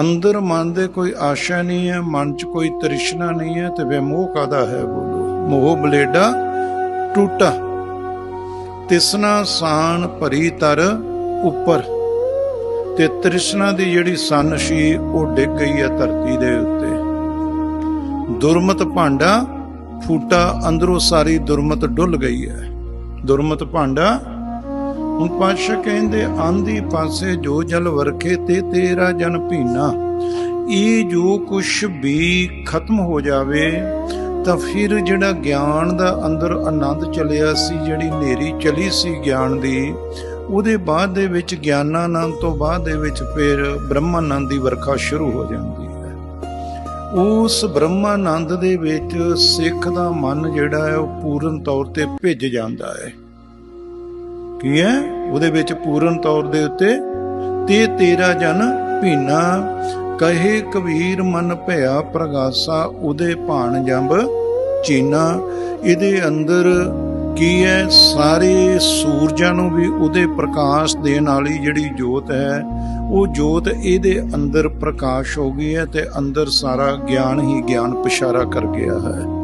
ਅੰਦਰ ਮਨ ਦੇ ਕੋਈ ਆਸ਼ਾ ਨਹੀਂ ਹੈ, ਮਨ 'ਚ ਕੋਈ ਤ੍ਰਿਸ਼ਨਾ ਨਹੀਂ ਹੈ ਤੇ ਵੇ ਕਾਦਾ ਹੈ ਬੋਲੋ? ਮੋਹ ਬਲੇਡਾ ਟੂਟਾ। ਤਿਸਨਾ ਸਾਨ ਭਰੀ ਤਰ ਉੱਪਰ। ਤੇ ਤ੍ਰਿਸ਼ਨਾ ਦੀ ਜਿਹੜੀ ਸੰਨ ਸੀ, ਉਹ ਡਿੱਗ ਗਈ ਹੈ ਧਰਤੀ ਦੇ ਉੱਤੇ। ਦੁਰਮਤ ਭਾਂਡਾ ਫੂਟਾ, ਅੰਦਰੋਂ ਸਾਰੀ ਦੁਰਮਤ ਡੁੱਲ ਗਈ ਹੈ। ਦੁਰਮਤ ਭਾਂਡਾ ਹੁਣ ਪਾਤਸ਼ਾਹ ਕਹਿੰਦੇ, ਆਂਦੀ ਪਾਸੇ ਜੋ ਜਲ ਵਰਖੇ ਤੇ ਤੇਰਾ ਜਨ ਭੀਨਾ। ਇਹ ਜੋ ਕੁਛ ਵੀ ਖਤਮ ਹੋ ਜਾਵੇ, ਤਾਂ ਫਿਰ ਜਿਹੜਾ ਗਿਆਨ ਦਾ ਅੰਦਰ ਆਨੰਦ ਚਲਿਆ ਸੀ, ਜਿਹੜੀ ਨੇਰੀ ਚਲੀ ਸੀ ਗਿਆਨ ਦੀ, ਉਹਦੇ ਬਾਅਦ ਦੇ ਵਿੱਚ ਗਿਆਨਾਨੰਦ ਤੋਂ ਬਾਅਦ ਦੇ ਵਿੱਚ ਫਿਰ ਬ੍ਰਹਮਾਨੰਦ ਦੀ ਵਰਖਾ ਸ਼ੁਰੂ ਹੋ ਜਾਂਦੀ ਹੈ। ਉਸ ਬ੍ਰਹਮਾਨੰਦ ਦੇ ਵਿੱਚ ਸਿੱਖ ਦਾ ਮਨ ਜਿਹੜਾ ਹੈ, ਉਹ ਪੂਰਨ ਤੌਰ ਤੇ ਭਿੱਜ ਜਾਂਦਾ ਹੈ। ਕੀ ਹੈ? ਉਹਦੇ ਵਿੱਚ ਪੂਰਨ ਤੌਰ ਦੇ ਉੱਤੇ ਤੇ ਤੇਰਾ ਜਨ ਭੀਨਾ, ਕਹੇ ਕਬੀਰ ਮਨ ਭਇਆ ਪ੍ਰਗਾਸਾ, ਉਹਦੇ ਭਾਣ ਜੰਬ ਚੀਨਾ। ਇਹਦੇ ਅੰਦਰ ਕੀ ਹੈ? ਸਾਰੇ ਸੂਰਜਾਂ ਨੂੰ ਵੀ ਉਹਦੇ ਪ੍ਰਕਾਸ਼ ਦੇਣ ਵਾਲੀ ਜਿਹੜੀ ਜੋਤ ਹੈ, ਉਹ ਜੋਤ ਇਹਦੇ ਅੰਦਰ ਪ੍ਰਕਾਸ਼ ਹੋ ਗਈ ਹੈ ਤੇ ਅੰਦਰ ਸਾਰਾ ਗਿਆਨ ਹੀ ਗਿਆਨ ਪਛਾਰਾ ਕਰ ਗਿਆ ਹੈ।